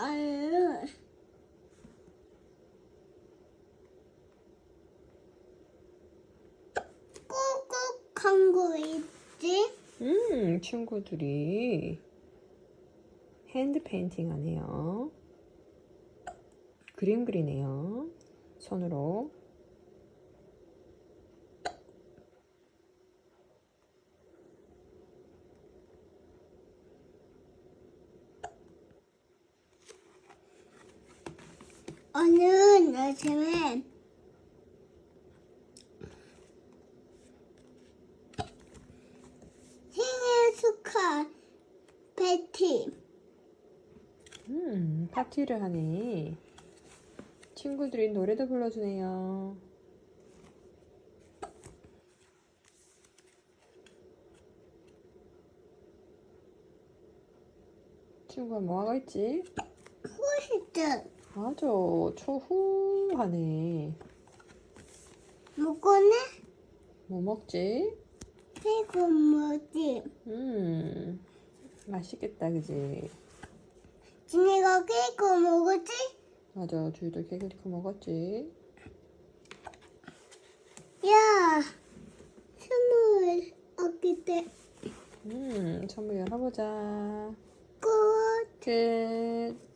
아유. 꾹꾹한 거 있지? 음, 친구들이 핸드 페인팅 하네요. 그림 그리네요. 손으로. 오늘 아침에 생일 축하 패티 음, 파티를 하네. 친구들이 노래도 불러주네요. 친구가 뭐 하고 있지? 후시드 맞아, 초후하네. 먹고네 뭐 먹지? 그리고 뭐지? 음, 맛있겠다, 그지? 지네가 그리고 먹었지? 맞아, 주희도 케이크 먹었지? 야 선물 얻기 때 음, 선물 열어보자. 꽃 끝.